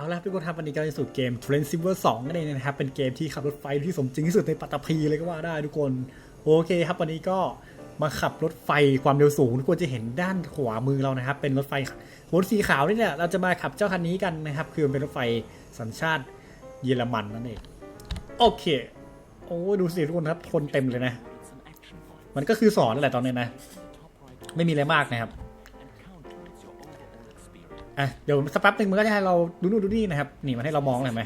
เอาละทุกคนครับวันนี้ก็จะสู่เกม Train Silver 2นั่นเองนะครับ เป็นเกมที่ขับรถไฟที่สมจริงที่สุดในปัตตภีเลยก็ว่าได้ทุกคน โอเคครับวันนี้ก็มาขับรถไฟความเร็วสูง ทุกคนจะเห็นด้านขวามือเรานะครับ เป็นรถไฟรถสีขาวนี่แหละเราจะมาขับเจ้าคันนี้กันนะครับ คือเป็นรถไฟสัญชาติเยอรมันนั่นเองโอเค โอ้ดูสิทุกคนครับคนเต็มเลยนะ มันก็คือสอนนั่นแหละตอนนี้นะ ไม่มีอะไรมากนะครับ อะเดี๋ยวสักแป๊บหนึ่งมันก็จะให้เราดูนู่นดูนี่นะครับนี่มันให้เรามองเห็นไหม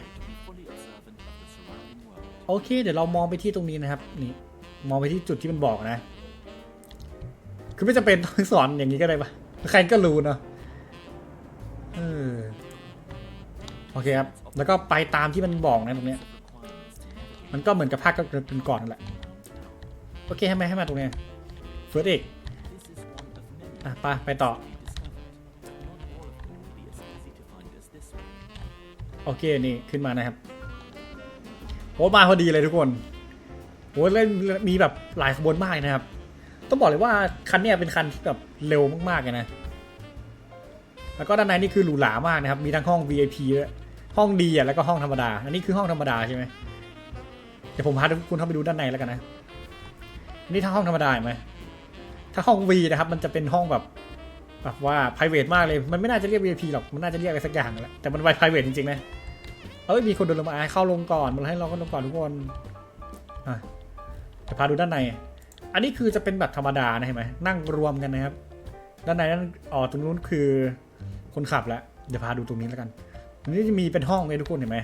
โอเค เดี๋ยวเรามองไปที่ตรงนี้นะครับ นี่ มองไปที่จุดที่มันบอกนะ คือไม่จำเป็นต้องสอนอย่างนี้ก็ได้ปะใครก็รู้เนาะเออโอเคครับ แล้วก็ไปตามที่มันบอกนะตรงเนี้ย มันก็เหมือนกับภาคก็เป็นก่อนนั่นแหละ โอเคให้มาให้มาตรงเนี้ยเฟิร์สเอกอะไปไปต่อ โอเคนี่ขึ้นมานะครับโอ้มาพอดีเลยทุกคนโอ้เล่นมีแบบหลายขบวนมากนะครับ ต้องบอกเลยว่าคันเนี้ยเป็นคันที่แบบเร็วมากๆเลยนะ แล้วก็ด้านในนี่คือหรูหรามากนะครับ มีทั้งห้อง VIP ด้วยห้องดีอะแล้วก็ห้องธรรมดา อันนี้คือห้องธรรมดาใช่ไหมเดี๋ยวผมพาทุกคนเข้าไปดูด้านในแล้วกันนะ นี่ถ้าห้องธรรมดาไหมถ้าห้อง V นะครับ มันจะเป็นห้องแบบ แบบว่า private มากเลยมันไม่น่าจะเรียก VIP หรอกมันน่าจะเรียกอะไรสักอย่างแหละแต่มันไว private จริงๆนะเอ้ยมีคนเดินลงมาเข้าลงก่อนมันให้เราก็ลงก่อนทุกคนอะจะพาดูด้านใน อันนี้คือจะเป็นแบบธรรมดานะเห็นไหมนั่งรวมกันนะครับ ด้านในนั้นอ๋อตรงนู้นคือคนขับแล้วเดี๋ยวพาดูตรงนี้แล้วกันนนี้จะมีเป็นห้องเลยทุกคนเห็นไหม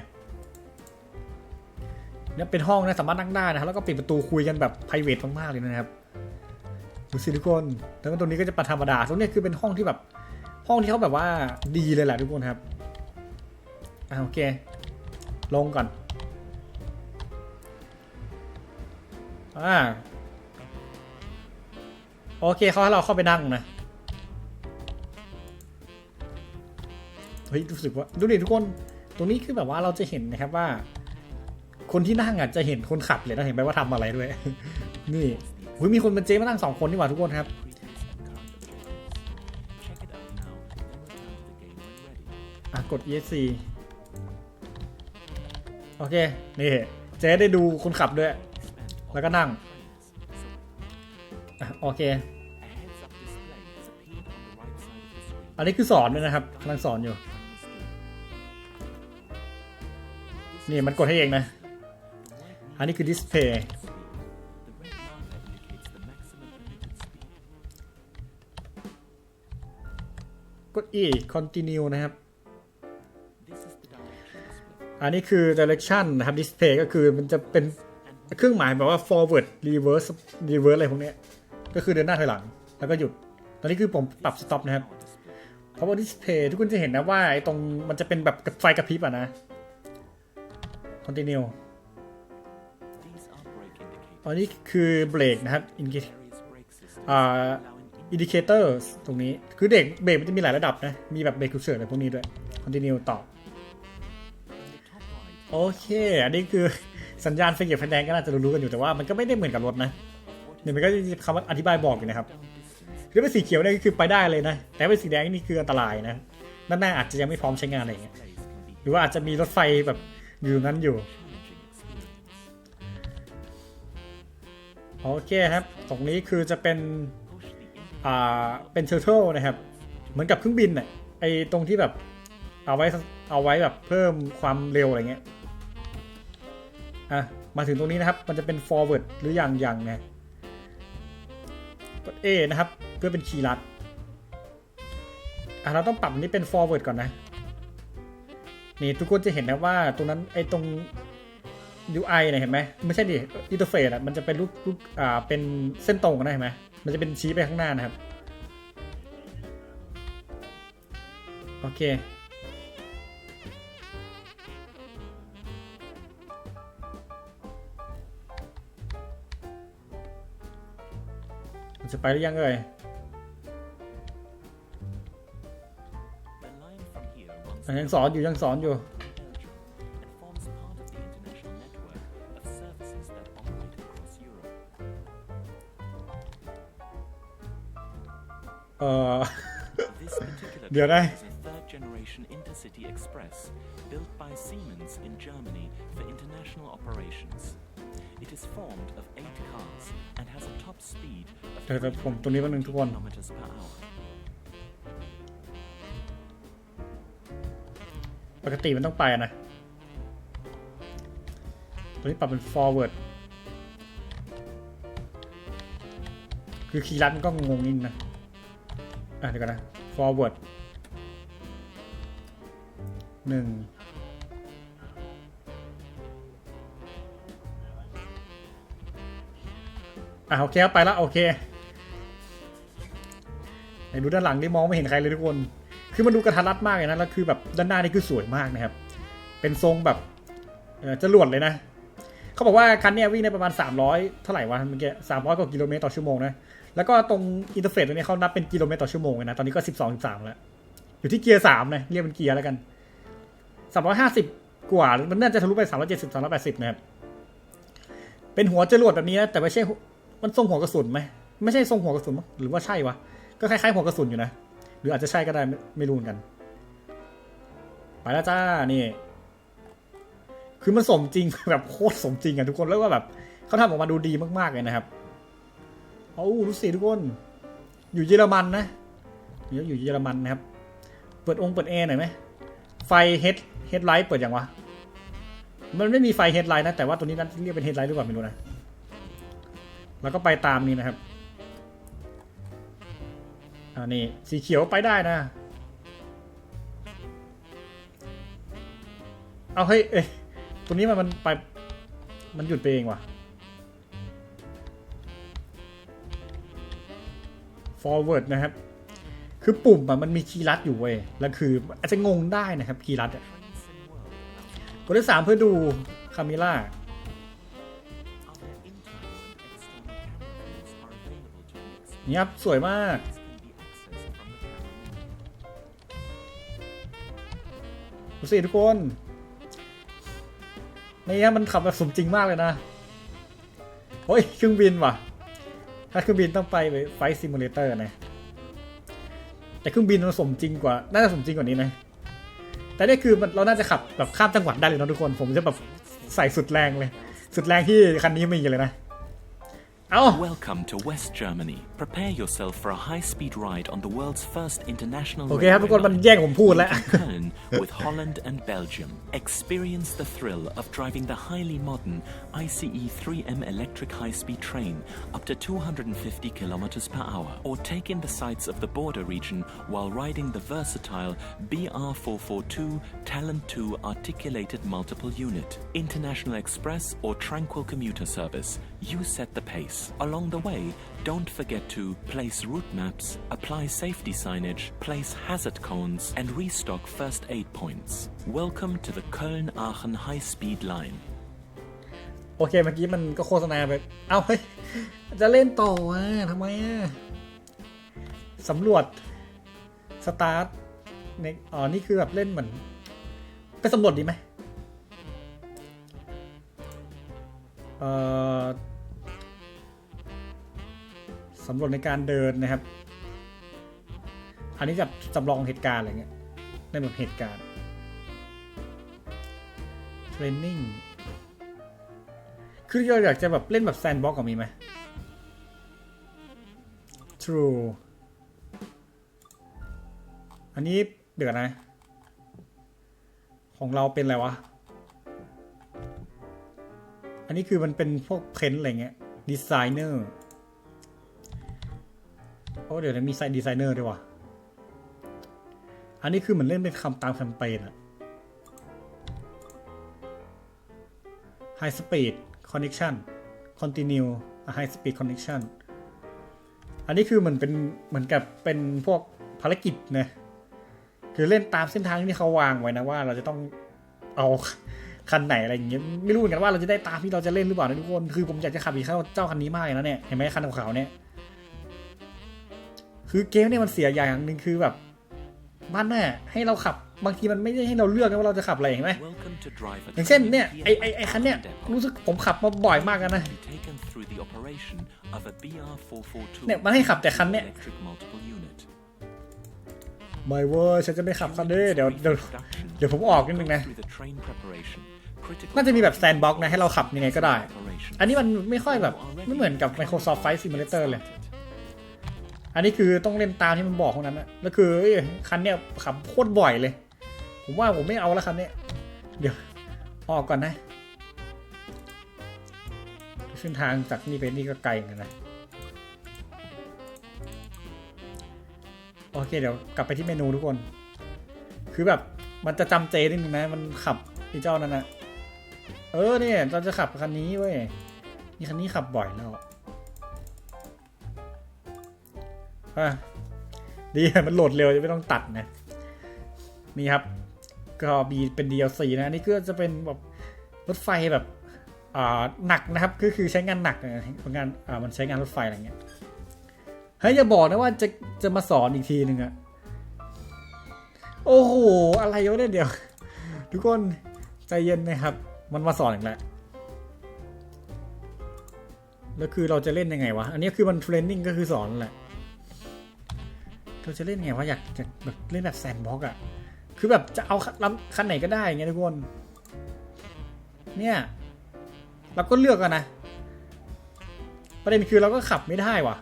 เนี่ยเป็นห้องนะสามารถนั่งได้นะครับแล้วก็ปิดประตูคุยกันแบบ private มากๆเลยนะครับ ดูสิทุกคนแล้วก็ตรงนี้ก็จะป็นธรรมดาตรงนี้คือเป็นห้องที่แบบ ห้องที่เขาแบบว่าดีเลยแหละทุกคนครับอ่าโอเค ลงก่อนอ่าโอเคเขาให้เราเข้าไปนั่งนะเฮ้ยรู้สึกว่าดูดิทุกคนตรงนี้คือแบบว่าเราจะเห็นนะครับว่า คนที่นั่งอะจะเห็นคนขับเลยนะเห็นไหมว่าทำอะไรด้วย นี่ หุยมีคนเป็นเจ๊มานั่งสองคนนี่หว่าทุกคนครับ อะ กด ESC โอเค นี่ เจ๊ได้ดูคนขับด้วย แล้วก็นั่งอโอเค อันนี้คือสอนด้วยนะครับกำลังสอนอยู่ นี่มันกดให้เองนะ อันนี้คือดิสเพย์ E continue นะครับ อันนี้คือ direction นะครับ display ก็คือมันจะเป็นเครื่องหมายแบบว่า forward reverse reverse อะไรพวกเนี้ยก็คือเดินหน้าถอยหลัง แล้วก็หยุด ตอนนี้คือผมปรับ stop นะครับเพราะว่า display ทุกคนจะเห็นนะว่าไอ้ตรงมันจะเป็นแบบไฟกระพริบอะนะ continue อันนี้คือเบรกนะครับ indicate อ่า indicator ตรงนี้คือเด็กเบรกมันจะมีหลายระดับนะ มีแบบเบรกฉุกเฉินอะไรพวกนี้ด้วย continue ต่อโอเค อันนี้คือสัญญาณไฟเขียวไฟแดงก็น่าจะรู้ๆกันอยู่แต่ว่ามันก็ไม่ได้เหมือนกับรถนะเนี่ยมันก็จะคำว่าอธิบายบอกอยู่นะครับคือเป็นสีเขียวเนี่ยคือไปได้เลยนะ แต่เป็นสีแดงนี่คืออันตรายนะด้านหน้าอาจจะยังไม่พร้อมใช้งานอะไรอย่างเงี้ยหรือว่าอาจจะมีรถไฟแบบอยู่นั้นอยู่โอเคครับ ตรงนี้คือจะเป็น อ่าเป็นเทอร์เทลนะครับ เหมือนกับเครื่องบินน่ะไอตรงที่แบบเอาไว้เอาไว้แบบเพิ่มความเร็วอะไรเงี้ยอะมาถึงตรงนี้นะครับ มันจะเป็น forward หรืออย่างอย่างไงกด A นะครับ เพื่อเป็นคีย์ลัดอะเราต้องปรับอันนี้เป็น forward ก่อนนะ นี่ทุกคนจะเห็นนะว่าตรงนั้นไอตรง UI เนี่ยเห็นไหมไม่ใช่ดิอินเทอร์เฟซอะมันจะเป็นรูปรูปอ่าเป็นเส้นตรงนะเห็นไหม มันจะเป็นชี้ไปข้างหน้านะครับ โอเค มันจะไปหรือยังเอ่ยอะยังสอนอยู่ยังสอนอยู่ เออเดี๋ยวนะ generation intercity express Express, built by Siemens in Germany for international operations. It is formed of eight cars and has a top speed of เดี๋ยวแต่ผมตรงนี้แป๊บนึงทุกคน kilometers per hour. ปกติมันต้องไปอะนะ ตัวนี้ปรับเป็น forward คือคีย์ลัดมันก็งงนิดนะ อะเดี๋ยวก่อนนะ forward หนึ่งอะโอเคไปแล้วโอเคไหนดูด้านหลังนี่มองไม่เห็นใครเลยทุกคน คือมันดูกระทัดรัดมากเลยนะแล้วคือแบบด้านหน้านี่คือสวยมากนะครับ เป็นทรงแบบเอ่อจรวดเลยนะเขาบอกว่าคันนี้วิ่งได้ประมาณ 300 เท่าไหร่วะเมื่อกี้300กว่ากิโลเมตรต่อชั่วโมงนะแล้วก็ตรงอินเทอร์เฟซตัวนี้เขานับเป็นกิโลเมตรต่อชั่วโมงเลยนะตอนนี้ก็ 12 13แล้วอยู่ที่เกียร์3นะเรียกเป็นเกียร์แล้วกัน 350กว่า มันน่าจะทะลุไป370 380นะครับ เป็นหัวจรวดแบบนี้นะแต่ไม่ใช่ มันทรงหัวกระสุนไหม ไม่ใช่ทรงหัวกระสุนหรือว่าใช่วะ ก็คล้ายๆหัวกระสุนอยู่นะ หรืออาจจะใช่ก็ได้ไม่ไม่รู้เหมือนกัน ไปแล้วจ้า นี่ คือมันสมจริงแบบโคตรสมจริงอะทุกคน แล้วก็แบบเขาทำออกมาดูดีมากๆเลยนะครับเอารู้สิทุกคน อยู่เยอรมันนะเดี๋ยวอยู่เยอรมันนะครับ เปิดองค์เปิดแอร์หน่อยไหม ไฟเฮดเฮดไลท์เปิดอย่างวะ มันไม่มีไฟเฮดไลท์นะ แต่ว่าตัวนี้นั่นเรียกเป็นเฮดไลท์หรือเปล่าไม่รู้นะ แล้วก็ไปตามนี้นะครับอ่านี่สีเขียวไปได้นะ เอาเฮ้ยเอ้ยตรงนี้มันมันไป มันหยุดไปเองว่ะ forward นะครับ คือปุ่มอะมันมีคีย์ลัดอยู่เว้ยแล้วคืออาจจะงงได้นะครับคีย์ลัดอะกดที่สามเพื่อดูคามิล่านี่ครับสวยมาก ดูสิทุกคนนี่ครับมันขับแบบสมจริงมากเลยนะโอ้ยเครื่องบินว่ะ ถ้าเครื่องบินต้องไปไฟซิมูเลเตอร์นะ แต่เครื่องบินมันสมจริงกว่า น่าจะสมจริงกว่านี้นะ แต่นี่คือมันเราน่าจะขับแบบข้ามจังหวัดได้เลยนะทุกคน ผมจะแบบใส่สุดแรงเลย สุดแรงที่คันนี้มีเลยนะ เอา Welcome to West Germany. Prepare yourself for a high-speed ride on the world's first international โอเคครับทุกคน railway มัน line. แย่งผมพูดแล้ว linking Köln with Holland and Belgium. Experience the thrill of driving the highly modern ICE 3M electric high-speed train up to 250 kilometers per hour, or take in the sights of the border region while riding the versatile BR442 Talent 2 articulated multiple unit. International Express or Tranquil commuter service. You set the pace. Along the way, don't forget to place route maps, apply safety signage, place hazard cones, and restock first aid points. Welcome to the Köln Aachen high speed line. โอเคเมื่อกี้มันก็โฆษณาไปเอ้าเฮ้ย จะเล่นต่ออะทำไมอะสำรวจสตาร์ทในอ๋อ นี่คือแบบเล่นเหมือน ไปสำรวจดีไหมเอ่อ สำรวจในการเดินนะครับ อันนี้จะจำลองเหตุการณ์อะไรเงี้ยในแบบเหตุการณ์เทรนนิ่งคือเราอยากจะแบบเล่นแบบแซนบ็อกกับมีไหม True อันนี้เดี๋ยวก่อนนะ ของเราเป็นอะไรวะ อันนี้คือมันเป็นพวกเพนอะไรเงี้ยดีไซเนอร์ อ้เดี๋ยวนะมีไซดีไซเนอร์ด้วยว่ะ อันนี้คือเหมือนเล่นเป็นคำตามแคมเปญอะ High Speed Connection Continue High Speed Connection อันนี้คือเหมือนเป็นเหมือนกับเป็นพวกภารกิจนะ คือเล่นตามเส้นทางที่เขาวางไว้นะว่าเราจะต้องเอาคันไหนอะไรอย่างเงี้ยไม่รู้เหมือนกันว่าเราจะได้ตามที่เราจะเล่นหรือเปล่านะทุกคน คือผมอยากจะขับอีกเข้าเจ้าคันนี้มากเลยนะเนี่ยเห็นไหมคันขาวๆเนี่ย คือเกมเนี่ยมันเสียอย่างหนึ่งคือแบบมันน่ะให้เราขับบางทีมันไม่ได้ให้เราเลือกนะว่าเราจะขับอะไรเห็นไหม Welcome to drive a อย่างเช่น train เนี่ย here ไอไอไอคันเนี่ย at Depot. รู้สึกผมขับมาบ่อยมากกันนะ Be taken through the operation of a BR442 เนี่ยมันให้ขับแต่คันเนี่ย electric multiple unit. ไม่เว้ยฉันจะไม่ขับคันนี้เดี๋ยวเดี๋ยวเดี๋ยวผมออกนิดนึงนะน่าจะมีแบบแซนบ็อกนะให้เราขับยังไงก็ได้ อันนี้มันไม่ค่อยแบบไม่เหมือนกับ Microsoft Flight Simulator เลย อันนี้คือต้องเล่นตามที่มันบอกเท่านั้นนะแล้วคือคันเนี้ยขับโคตรบ่อยเลย ผมว่าผมไม่เอาแล้วคันเนี้ยเดี๋ยวออกก่อนนะเส้นทางจากนี่ไปนี่ก็ไกลนกันนะโอเคเดี๋ยวกลับไปที่เมนูทุกคน คือแบบมันจะจำเจนิดนึงนะ มันขับไอ้เจ้านั่นนะเออเนี่ยเราจะขับคันนี้เว้ยนี่คันนี้ขับบ่อยแล้ว อะดีมันโหลดเร็วจะไม่ต้องตัดนะ นี่ครับ ก็มีเป็น DLC นะนนี่ก็จะเป็นแบบรถไฟแบบอ่าหนักนะครับ ก็คือใช้งานหนักนะงานอ่ามันใช้งานรถไฟอะไรเงี้ยเฮ้ยอย่าบอกนะว่าจะจะมาสอนอีกทีหนึ่งอะโอ้โห อะไรวะเนี่ยเดี๋ยว ทุกคนใจเย็นนะครับ มันมาสอนอีกแล้วแล้วคือเราจะเล่นยังไงวะ อันนี้คือมันเทรนนิ่งก็คือสอนแหละ เราจะเล่นไงวะอยากจะแบบเล่นแบบแซนบ็อกอะคือแบบจะเอาลำคันไหนก็ได้ไงทุกคน เนี่ยเราก็เลือกกันนะ ประเด็นคือเราก็ขับไม่ได้ว่ะ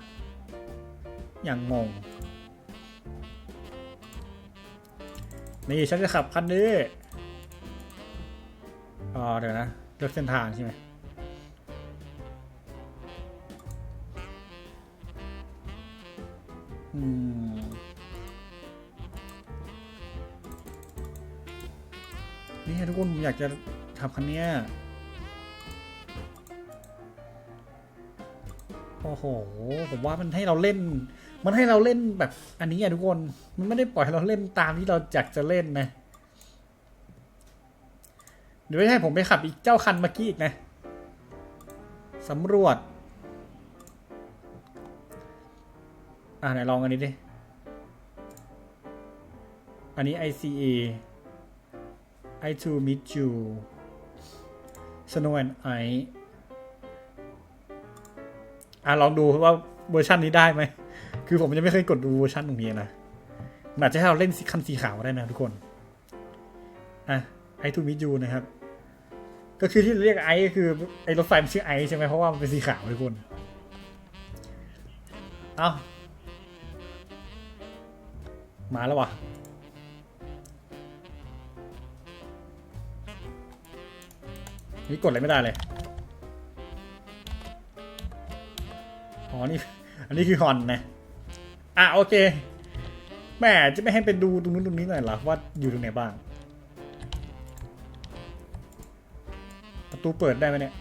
อย่างงง นี่ฉันจะขับคันนี้อ๋อเดี๋ยวนะเลือกเส้นทางใช่ไหมอืม จะขับคันเนี้ยโอ้โห ผมว่ามันให้เราเล่น มันให้เราเล่นแบบอันนี้อะทุกคน มันไม่ได้ปล่อยให้เราเล่นตามที่เราอยากจะเล่นนะ เดี๋ยวไม่ให้ผมไปขับอีกเจ้าคันเมื่อกี้อีกนะ สำรวจ อ่าไหนลองอันนี้ดิ อันนี้ ICA I to meet you Snow and I อะลองดูว่าเวอร์ชันนี้ได้ไหม คือผมยังไม่เคยกดดูเวอร์ชันตรงนี้นะมันอาจจะให้เราเล่นคันสีขาวได้นะทุกคน อะ I to meet you นะครับ ก็คือที่เรียกไอก็คือไอรถไฟมันชื่อไอใช่ไหมเพราะว่ามันเป็นสีขาวทุกคน เอามาแล้ววะ นี่กดอะไรไม่ได้เลย อ๋อ นี่ อันนี้คือฮอนนะ อะโอเค แม่จะไม่ให้ไปดูตรงนู้นตรงนี้หน่อยหรอว่าอยู่ตรงไหนบ้าง ประตูเปิดได้ไหมเนี่ย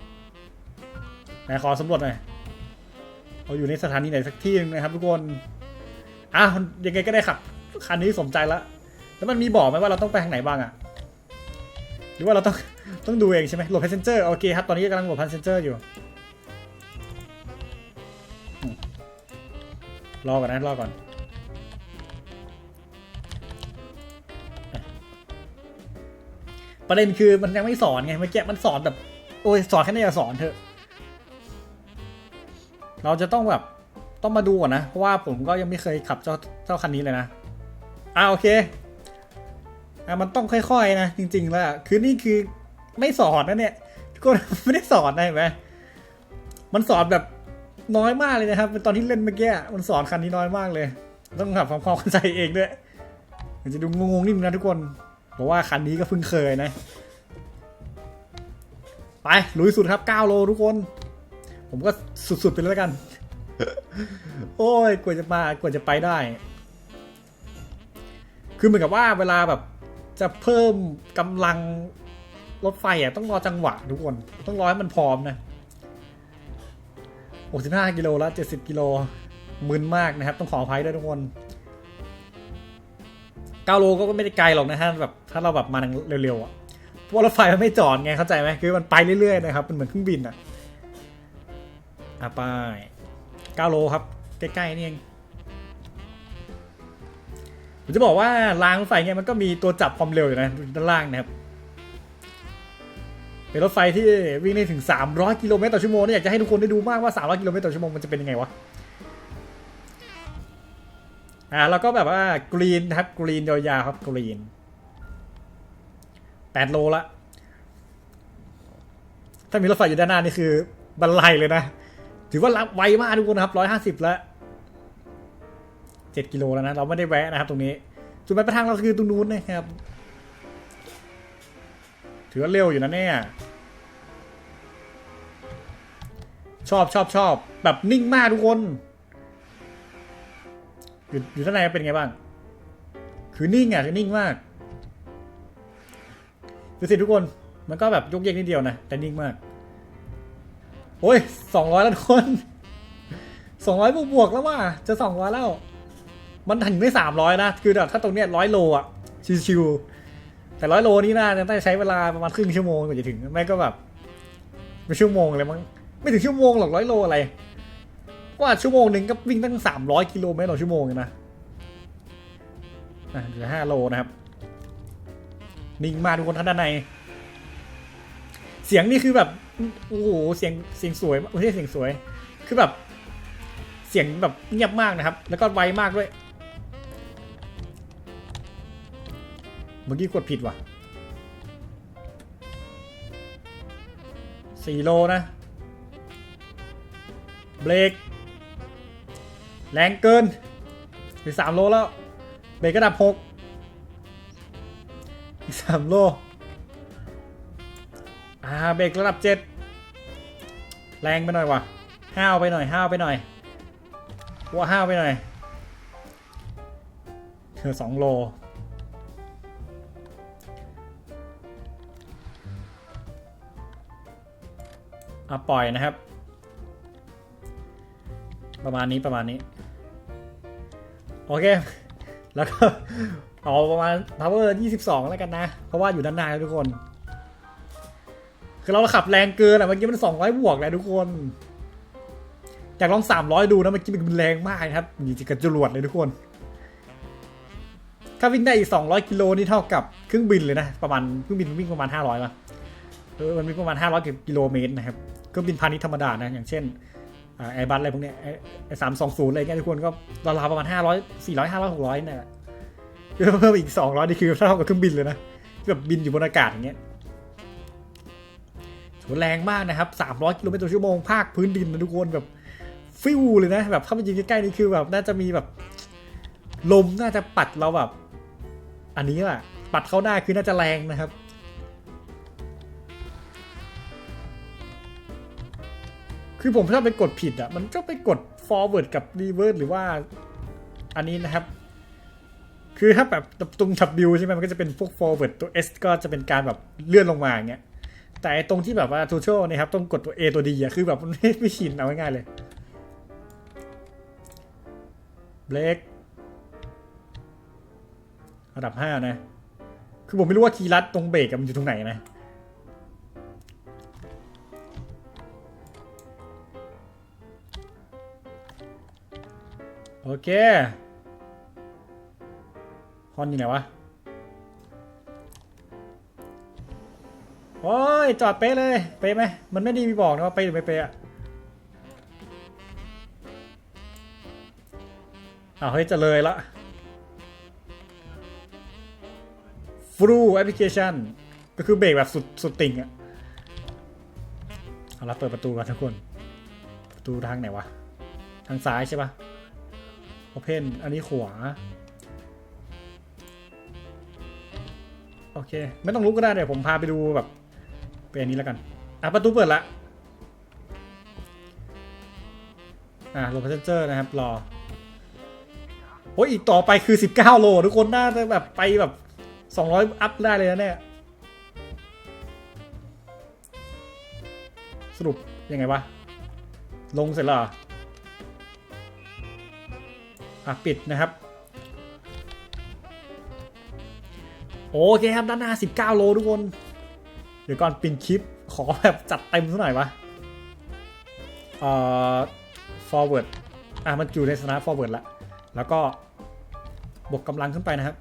ไหนขอสำรวจหน่อยเราอยู่ในสถานีไหนสักที่หนึงนะครับทุกคน อะยังไงก็ได้ขับคันนี้สมใจแล้วแล้วมันมีบอกไหมว่าเราต้องไปทางไหนบ้างอะหรือว่าเราต้อง ต้องดูเองใช่ไหมโหลด passenger โอเคครับ ตอนนี้กำลังโหลด passenger อยู่ รอก่อนนะรอก่อน ประเด็นคือมันยังไม่สอนไงเมื่อกี้มันสอนแบบ โอ้ยสอนแค่นี้อย่าสอนเถอะ เราจะต้องแบบต้องมาดูก่อนนะ เพราะว่าผมก็ยังไม่เคยขับเจ้าเจ้าคันนี้เลยนะอ่าโอเคอะมันต้องค่อยๆนะจริงๆแล้วคือนี่คือ ไม่สอนนะเนี่ยทุกคนไม่ได้สอนนะเห็นไหมมันสอนแบบน้อยมากเลยนะครับเป็นตอนที่เล่นเมื่อกี้มันสอนคันนี้น้อยมากเลย ต้องทำความเข้าใจเองด้วยมันจะดูงงๆนิดนึงนะทุกคนเพราะว่าคันนี้ก็เพิ่งเคยนะ ไปลุยสุดครับ 9 โลทุกคน ผมก็สุดๆไปแล้วกัน โอ้ยกว่าจะมากว่าจะไปได้ คือเหมือนกับว่าเวลาแบบจะเพิ่มกำลัง รถไฟอะต้องรอจังหวะทุกคน ต้องรอให้มันพร้อมนะ65กิโลแล้ว70กิโลมึนมากนะครับ ต้องขออภัยด้วยทุกคน9โลก็ไม่ได้ไกลหรอกนะฮะแบบถ้าเราแบบมาเร็วๆอะพว่ารถไฟมันไม่จอดไงเข้าใจไหมคือมันไปเรื่อยๆนะครับมันเหมือนเครื่องบินอะอะไป9โลครับใกล้ๆนี่เองผมจะบอกว่ารางรถไฟเนี่ยมันก็มีตัวจับความเร็วอยู่นะด้านล่างนะครับ เป็นรถไฟที่วิ่งได้ถึง 300 กิโลเมตรต่อชั่วโมงนี่อยากจะให้ทุกคนได้ดูมากว่า 300 กิโลเมตรต่อชั่วโมงมันจะเป็นยังไงวะ อ่าแล้วก็แบบว่ากรีนครับกรีนยาวๆครับกรีนแปดโลละ ถ้ามีรถไฟอยู่ด้านหน้านี่คือบันไลเลยนะ ถือว่ารับไวมากทุกคนครับร้อยห้าสิบแล้วเจ็ดกิโลแล้วนะ เราไม่ได้แวะนะครับตรงนี้ จุดหมายปลายทางเราคือตรงนู้นนะครับ ถือว่าเร็วอยู่นะเนี่ยชอบชอบชอบแบบนิ่งมากทุกคน อยู่อยู่ด้านในเป็นไงบ้าง คือนิ่งอะคือนิ่งมากดูสิทุกคนมันก็แบบยกเยกนิดเดียวนะแต่นิ่งมาก โอ้ยสองร้อยแล้วทุกคนสองร้อยบวกบวกแล้วว่าจะสองร้อยแล้ว มันถึงไม่สามร้อยนะ คือแบบถ้าตรงเนี้ยร้อยโลอะชิวๆ แต่ร้อยโลนี่น่าจะต้องใช้เวลาประมาณครึ่งชั่วโมงกว่าจะถึงไม่ก็แบบไม่ชั่วโมงเลยมั้งไม่ถึงชั่วโมงหรอกร้อยโลอะไรกว่าชั่วโมงหนึ่งก็วิ่งตั้งสามร้อยกิโลเมตรต่อชั่วโมงเลยนะอะเหลือห้าโลนะครับนิ่งมาทุกคนท่านด้านใน เสียงนี่คือแบบโอ้โหเสียงเสียงสวยไม่ใช่เสียงสวย คือแบบ เสียงแบบเงียบมากนะครับ แล้วก็ไวมากด้วย เมื่อกี้กดผิดว่ะสี่โลนะ เบรก แรงเกินไปสามโลแล้ว เบรกกระดับหกอีกสามโล อ่า เบรกระดับเจ็ดแรงไปหน่อยว่ะห้าวไปหน่อยห้าวไปหน่อยว่าห้าวไปหน่อยเธอสองโล อะปล่อยนะครับ ประมาณนี้ประมาณนี้ โอเค แล้วก็เอาประมาณ power 22 แล้วกันนะ เพราะว่าอยู่ด้านหน้าทุกคน คือเราขับแรงเกินอะเมื่อกี้มัน 200 บวกแล้วทุกคนอยากลอง 300 ดูนะเมื่อกี้มันแรงมากนะครับมีจิกระจรวดเลยทุกคน ถ้าวิ่งได้อีก 200 กิโลนี่เท่ากับเครื่องบินเลยนะ ประมาณเครื่องบินวิ่งประมาณ 500ป่ะเออมันวิ่งประมาณ 500กิโลเมตรนะครับ รื่องบินพาณิชย์ธรรมดานะอย่างเช่นไอบัสอะไรพวกเนี้ยไอสามสองศูนย์อะไรเงี้ยทุกคนก็ราวๆประมาณห้าร้อยสี่ร้อยห้าร้อยหกร้อยเนี่ยคือเพิ่มอีกสองร้อยนี่คือเท่ากับเครื่องบินเลยนะแบบบินอยู่บนอากาศอย่างเงี้ยถือแรงมากนะครับสามร้อยกิโลเมตรต่อชั่วโมงภาคพื้นดินนะทุกคนแบบฟิวเลยนะแบบเข้าไปยิงใกล้ๆนี่คือแบบน่าจะมีแบบ ลมน่าจะปัดเราแบบ อันนี้แหละปัดเข้าหน้าคือน่าจะแรงนะครับ คือผมชอบไปกดผิดอะ มันก็ไปกด forward กับ reverse หรือว่า อันนี้นะครับ คือถ้าแบบตรง W ใช่ไหมมันก็จะเป็นพวก forward ตัว S ก็จะเป็นการแบบเลื่อนลงมาอย่างเงี้ย แต่ตรงที่แบบว่า total เนะครับ ต้องกดตัว A ตัว D อะ คือแบบมันไม่ไม่ชินเอาง่ายๆเลยเบรกระดับ 5 นะ คือผมไม่รู้ว่าคีย์ลัดตรงเบรกมันอยู่ตรงไหนนะ โอเคฮอนอยู่ไหนวะ โอ้ย จอดเป๊ะเลย เป๊ะไหม มันไม่ดีมีบอกนะว่าเป๊ะหรือไม่เป๊ะอะอ้าวเฮ้ย จะเลยละ Full Application ก็คือเบรกแบบสุดสุดติ่งอะเอาละเปิดประตูกันทุกคน ประตูทางไหนวะ ทางซ้ายใช่ปะ Open อันนี้ขวา โอเค ไม่ต้องลุกก็ได้เดี๋ยวผมพาไปดูแบบเป็นอันนี้แล้วกัน อะ ประตูเปิดละ อะลงพัสเจอร์นะครับ รอ โอ้ยอีกต่อไปคือ 19 โล ทุกคนน่าจะแบบไปแบบ 200 อัพได้เลยนะเนี่ย สรุปยังไงวะ ลงเสร็จแล้ว ปิดนะครับ โอเคครับด้านหน้า 19 โลทุกคน เดี๋ยวก่อนปินคลิปขอแบบจัดเต็มสักหน่อยวะเอ่อ forward อะมันอยู่ในสนานะ forward ละแล้วก็บวกกำลังขึ้นไปนะครับ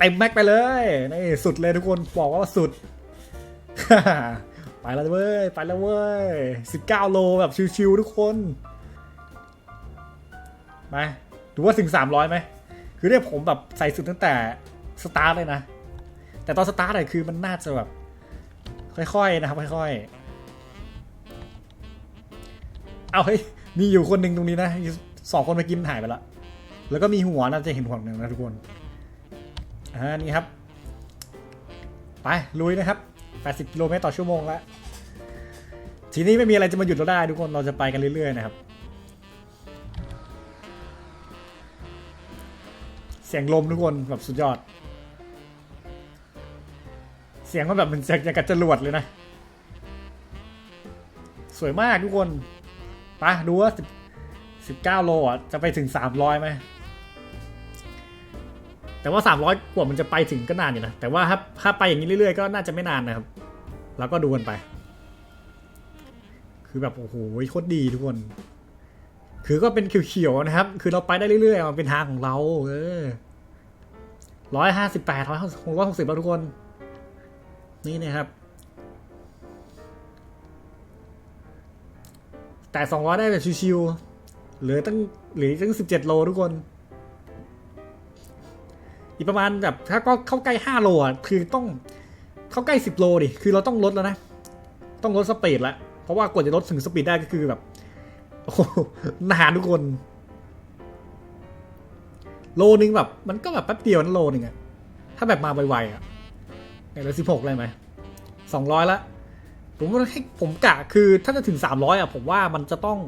เต็มแม็กไปเลยนี่สุดเลยทุกคนบอกว่าสุด ไปแล้วเว้ยไปแล้วเว้ย19 โลแบบชิวๆทุกคนไปดูว่าถึง 300ไหมคือเนี่ยผมแบบใส่สุดตั้งแต่สตาร์ทเลยนะ แต่ตอนสตาร์ทอะคือมันน่าจะแบบ ค่อยๆนะครับค่อยๆ เอาเฮ้ยมีอยู่คนหนึ่งตรงนี้นะสองคนเมื่อกี้มันหายไปละแล้วก็มีหัวน่าจะเห็นหัวหนึ่งนะทุกคน อ่านี่ครับ ไปลุยนะครับ 80กิโลเมตรต่อชั่วโมงแล้วทีนี้ไม่มีอะไรจะมาหยุดเราได้ทุกคนเราจะไปกันเรื่อยๆนะครับ เสียงลมทุกคนแบบสุดยอด เสียงมันแบบมันจะอย่างกับจรวดเลยนะ สวยมากทุกคนไปดูว่า10 19โลอะจะไปถึง300ไหม แต่ว่า 300 กว่ามันจะไปถึงก็นานอยู่นะ แต่ว่าถ้าถ้าไปอย่างนี้เรื่อยๆ ก็น่าจะไม่นานนะครับ แล้วก็ดูกันไป คือแบบโอ้โหโคตรดีทุกคน คือก็เป็นเขียวๆนะครับ คือเราไปได้เรื่อยๆ มันเป็นทางของเรา เออร้อยห้าสิบแปดร้อยหกร้อยหกสิบแล้วทุกคน นี่นะครับ แต่สองร้อยได้แบบชิวๆเหลือตั้งเหลือตั้งสิบเจ็ดโลทุกคน อีกประมาณแบบถ้าก็เข้าใกล้ห้าโลอะคือต้องเข้าใกล้สิบโลดิคือเราต้องลดแล้วนะ ต้องลดสปีดแล้วเพราะว่ากว่าจะลดถึงสปีดได้ก็คือแบบโอ้โหนานทุกคน โลนึงแบบ มันก็แบบแป๊บเดียวนะโลนึงอะถ้าแบบมาไวๆอะเนี่ยเหลือสิบหกเลยไหมสองร้อยละผมว่าให้ผมกะคือถ้าจะถึงสามร้อยอะผมว่ามันจะต้อง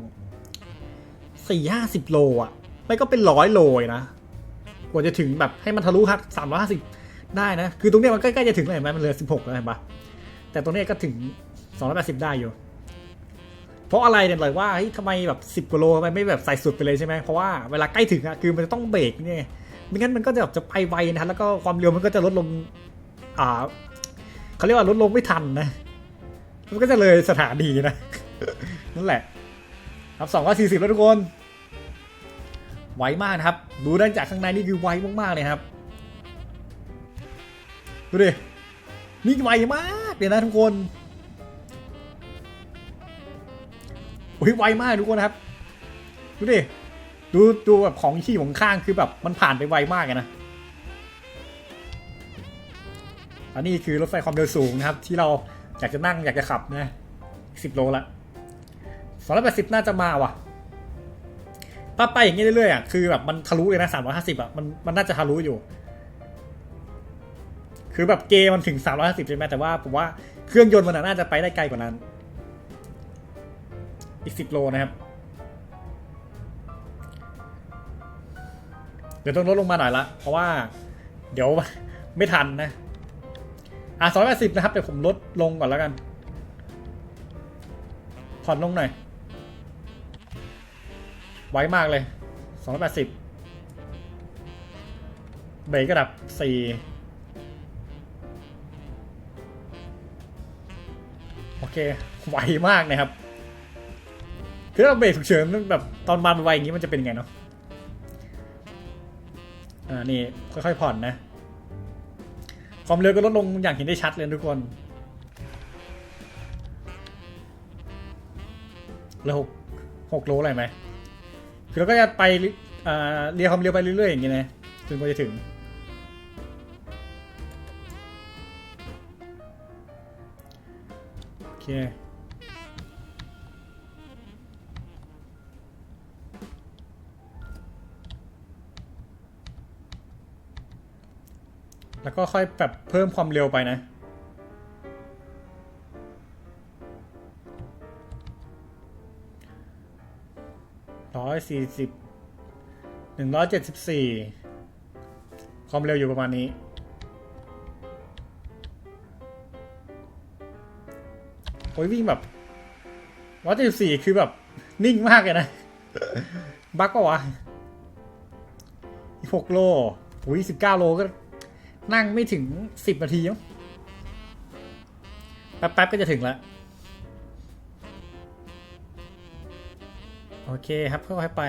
สี่ห้าสิบโลอะไม่ก็เป็นร้อยโลเลยนะ กว่าจะถึงแบบให้มันทะลุฮักสามร้อยห้าสิบได้นะ คือตรงเนี้ยมันใกล้ๆจะถึงแล้วเห็นไหมมันเหลือสิบหกแล้วเห็นปะแต่ตรงนี้ก็ถึงสองร้อยแปดสิบได้อยู่ เพราะอะไรเนี่ยเลยว่าทำไมแบบสิบกิโลทำไมไม่แบบใส่สุดไปเลยใช่ไหมเพราะว่าเวลาใกล้ถึงอะคือมันจะต้องเบรกเนี่ยไม่งั้นมันก็จะแบบจะไปไวนะแล้วก็ความเร็วมันก็จะลดลงอ่าเขาเรียกว่าลดลงไม่ทันนะมันก็จะเลยสถานีนะนั่นแหละครับสองร้อยสี่สิบแล้วทุกคน ไวมากนะครับ ดูได้จากข้างในนี่คือไวมากๆเลยครับ ดูดิ นี่ไวมากเลยนะทุกคนโอ้ยไวมากทุกคนครับ ดูดิ ดูดูแบบของขี่ของข้างคือแบบมันผ่านไปไวมากนะ อันนี้คือรถไฟความเร็วสูงนะครับ ที่เราอยากจะนั่งอยากจะขับนะสิบโลละสองร้อยแปดสิบน่าจะมาว่ะ ถ้าไปอย่างนี้เรื่อยๆอะคือแบบมันทะลุเลยนะสามร้อยห้าสิบอะมันมันน่าจะทะลุอยู่ คือแบบเกมมันถึงสามร้อยห้าสิบใช่ไหมแต่ว่าผมว่าเครื่องยนต์มันน่าจะไปได้ไกลกว่านั้น อีกสิบโลนะครับเดี๋ยวต้องลดลงมาหน่อยละ เพราะว่า เดี๋ยวไม่ทันนะ อะสองร้อยแปดสิบนะครับ เดี๋ยวผมลดลงก่อนแล้วกันผ่อนลงหน่อย ไวมากเลยสองร้อยแปดสิบเบรกระดับสี่โอเค ไวมากนะครับ คือเราเบรกฉุกเฉินแบบตอนมันไวอย่างนี้มันจะเป็นยังไงเนาะอ่านี่ค่อยๆผ่อนนะความเร็วก็ลดลงอย่างเห็นได้ชัดเลยทุกคนแล้วหกหกโลอะไรไหม คือเราก็จะไปเรียความเร็วไปเรื่อยๆอย่างเงี้ยนะจนกว่าจะถึงโอเคแล้วก็ค่อยแบบเพิ่มความเร็วไปนะ สี่สิบหนึ่งร้อยเจ็ดสิบสี่ความเร็วอยู่ประมาณนี้ โอ้ยวิ่งแบบร้อยเจ็ดสิบสี่คือแบบ นิ่งมากเลยนะ บักปะวะอีหกโลโอ้ยสิบเก้าโลก็นั่งไม่ถึงสิบนาทีมั้งแป๊บๆก็จะถึงแล้ว อเคครับค่อยๆไป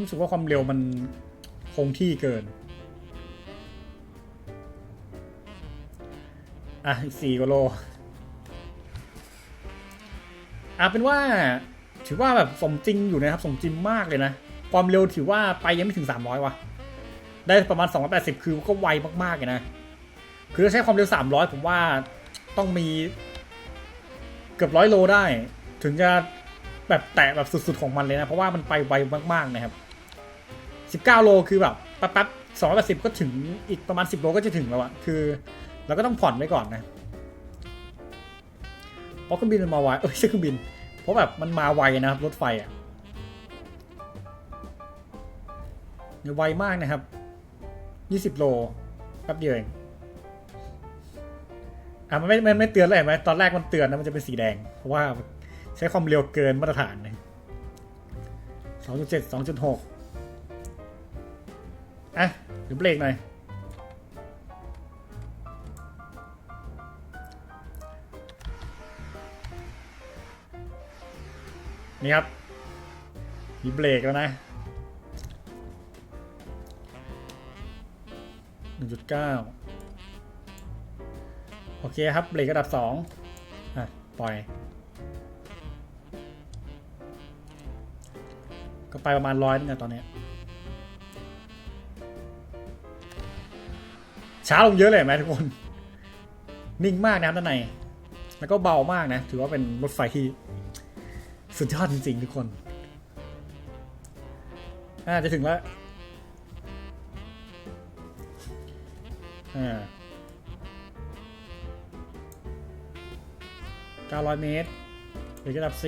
รู้สึกว่าความเร็วมันคงที่เกิน อะ อีกสี่กิโล อะ เป็นว่า ถือว่าแบบสมจริงอยู่นะครับ สมจริงมากเลยนะ ความเร็วถือว่าไปยังไม่ถึง 300 ว่ะ ได้ประมาณ 280 คือก็ไวมากๆเลยนะ คือถ้าใช้ความเร็ว 300 ผมว่าต้องมีเกือบร้อยโลได้ ถึงจะแบบแตะแบบสุดๆของมันเลยนะ เพราะว่ามันไปไวมากๆนะครับ 19 โลคือแบบแป๊บๆ280 ก็ถึงอีกประมาณ 10 โลก็จะถึงแล้วอะคือเราก็ต้องผ่อนไว้ก่อนนะเพราะเครื่องบินมันมาไวเอ้ยใช่เครื่องบิน เพราะแบบมันมาไวนะครับรถไฟอะเนี่ยไวมากนะครับ 20โลแป๊บเดียวเองอะมันไม่มันไม่เตือนเลยไหมตอนแรกมันเตือนนะมันจะเป็นสีแดง เพราะว่าใช้ความเร็วเกินมาตรฐานนะสองจุดเจ็ดสองจุดหกอะเดี๋ยวเบรกหน่อยนี่ครับมีเบรกแล้วนะ หนึ่งจุดเก้าโอเคครับเบรกระดับสองอะ ปล่อย ก็ไปประมาณร้อยนึงตอนนี้ ช้าลงเยอะเลยไหมทุกคน นิ่งมากนะครับด้านใน แล้วก็เบามากนะ ถือว่าเป็นรถไฟที่ สุดยอดจริงๆ ทุกคน อ่าจะถึงแล้ว อ่า900เมตรหรือระดับ4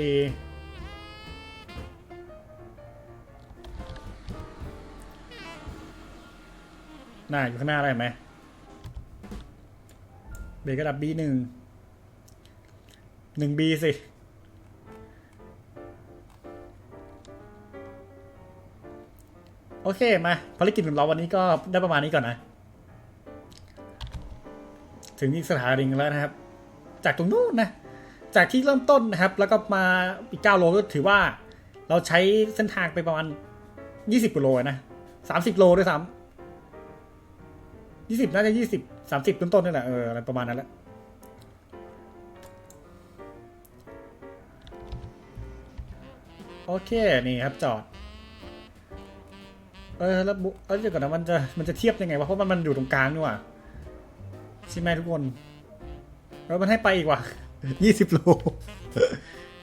น่าอยู่ข้างหน้าอะไรไหมเบรกระดับ B1 1B สิโอเคมาภารกิจของเราวันนี้ก็ได้ประมาณนี้ก่อนนะ ถึงอีกสถานีแล้วนะครับ จากตรงนู้นนะ จากที่เริ่มต้นนะครับ แล้วก็มาอีก9โลก็ถือว่า เราใช้เส้นทางไปประมาณ 20กิโลนะ30โลด้วยซ้ำ20น่าจะ20 30ต้นๆนี่แหละเอออะไรประมาณนั้นแหละโอเค นี่ครับจอด เออแล้วบุเออเดี๋ยวก่อนนะมันจะมันจะเทียบยังไงวะเพราะมันมันอยู่ตรงกลางนี่หว่า ใช่ไหมทุกคน แล้วมันให้ไปอีกว่ะยี่สิบโล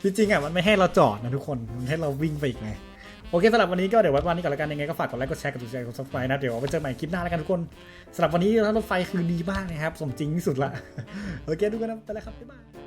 จริงๆอะมันไม่ให้เราจอดนะทุกคน มันให้เราวิ่งไปอีกไง โอเคสำหรับวันนี้ก็เดี๋ยวไว้วันนี้ก่อนแล้วกันยังไงก็ฝากกดไลค์กดแชร์กดติดตามกดซับสไครต์นะเดี๋ยวไปเจอใหม่คลิปหน้าแล้วกันทุกคนสำหรับวันนี้รถไฟคือดีมากนะครับ สมจริงที่สุดละโอเคทุกคนนะไปแล้วครับบ๊ายบาย